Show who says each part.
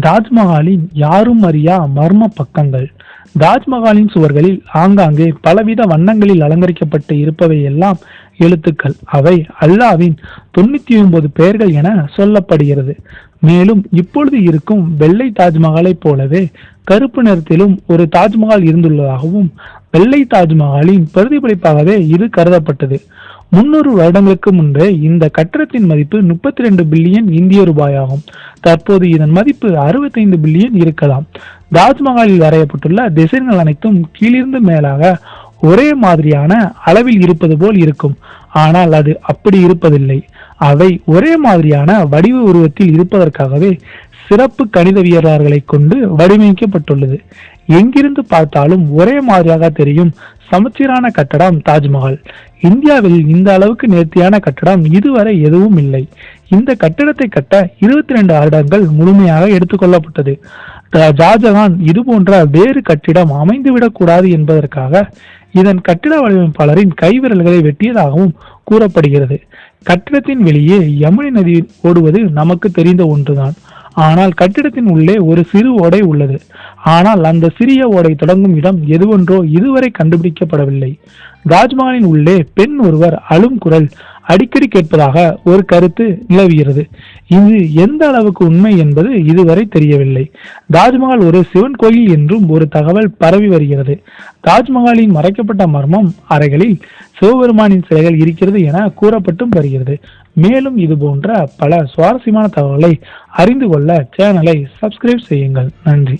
Speaker 1: தாஜ்மஹாலின் யாரும் அறியா மர்ம பக்கங்கள். தாஜ்மஹாலின் சுவர்களில் ஆங்காங்கே பலவித வண்ணங்களில் அலங்கரிக்கப்பட்டு இருப்பவை எல்லாம் எழுத்துக்கள். அவை அல்லாவின் தொண்ணூத்தி ஒன்பது பெயர்கள் என சொல்லப்படுகிறது. மேலும் இப்பொழுது இருக்கும் வெள்ளை தாஜ்மஹாலைப் போலவே கருப்பு நிறத்திலும் ஒரு தாஜ்மஹால் இருந்துள்ளதாகவும் வெள்ளை தாஜ்மஹாலின் பிரதிபலிப்பாகவே இது கருதப்பட்டது. முன்னூறு வருடங்களுக்கு முன்பே இந்த கட்டடத்தின் மதிப்பு முப்பத்தி ரெண்டு பில்லியன் இந்திய ரூபாயாகும். தற்போது இதன் மதிப்பு அறுபத்தைந்து பில்லியன் இருக்கலாம். தாஜ்மஹாலில் வரையப்பட்டுள்ள டிசைன்கள் அனைத்தும் கீழிருந்து மேலாக ஒரே மாதிரியான அளவில் இருப்பது போல் இருக்கும். ஆனால் அது அப்படி இருப்பதில்லை. அவை ஒரே மாதிரியான வடிவ உருவத்தில் இருப்பதற்காகவே சிறப்பு கணிதவியலாளர்களை கொண்டு வடிவமைக்கப்பட்டுள்ளது. எங்கிருந்து பார்த்தாலும் ஒரே மாதிரியாக தெரியும் சமச்சீரான கட்டடம் தாஜ்மஹால். இந்தியாவில் இந்த அளவுக்கு நேர்த்தியான கட்டடம் இதுவரை எதுவும் இல்லை. இந்த கட்டிடத்தை கட்ட இருபத்தி ரெண்டு வருடங்கள் முழுமையாக எடுத்துக்கொள்ளப்பட்டது. ர- ஷாஜகான் இது போன்ற வேறு கட்டிடம் அமைந்துவிடக் கூடாது என்பதற்காக இதன் கட்டிட வடிவமைப்பாளரின் கைவிரல்களை வெட்டியதாகவும் கூறப்படுகிறது. கட்டிடத்தின் வெளியே யமுனை நதி ஓடுவது நமக்கு தெரிந்த ஒன்றுதான். ஆனால் கட்டிடத்தின் உள்ளே ஒரு சிறு ஓடை உள்ளது. ஆனால் அந்த சிறிய ஓடை தொடங்கும் இடம் எதுவென்றோ இதுவரை கண்டுபிடிக்கப்படவில்லை. தாஜ்மஹாலின் உள்ளே பெண் ஒருவர் அழும் குரல் அடிக்கடி கேட்பதாக ஒரு கருத்து நிலவுகிறது. இது எந்த அளவுக்கு உண்மை என்பது இதுவரை தெரியவில்லை. தாஜ்மஹால் ஒரு சிவன் கோயில் என்றும் ஒரு தகவல் பரவி வருகிறது. தாஜ்மஹாலின் மறைக்கப்பட்ட மர்மம் அறைகளில் சிவபெருமானின் சிலைகள் இருக்கிறது என கூறப்பட்டும் வருகிறது. மேலும் இது போன்ற பல சுவாரஸ்யமான தகவல்களை அறிந்து கொள்ள சேனலை சப்ஸ்கிரைப் செய்யுங்கள். நன்றி.